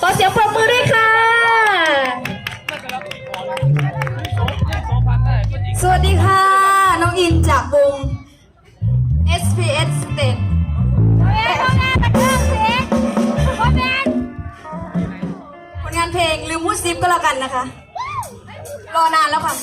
ขอเสียงปรบมือด้วยค่ะ สวัสดีค่ะ น้องอินจากวง SPS State ผลงานเพลงลืมพูดซิปก็แล้วกันนะคะ รอนานแล้วค่ะ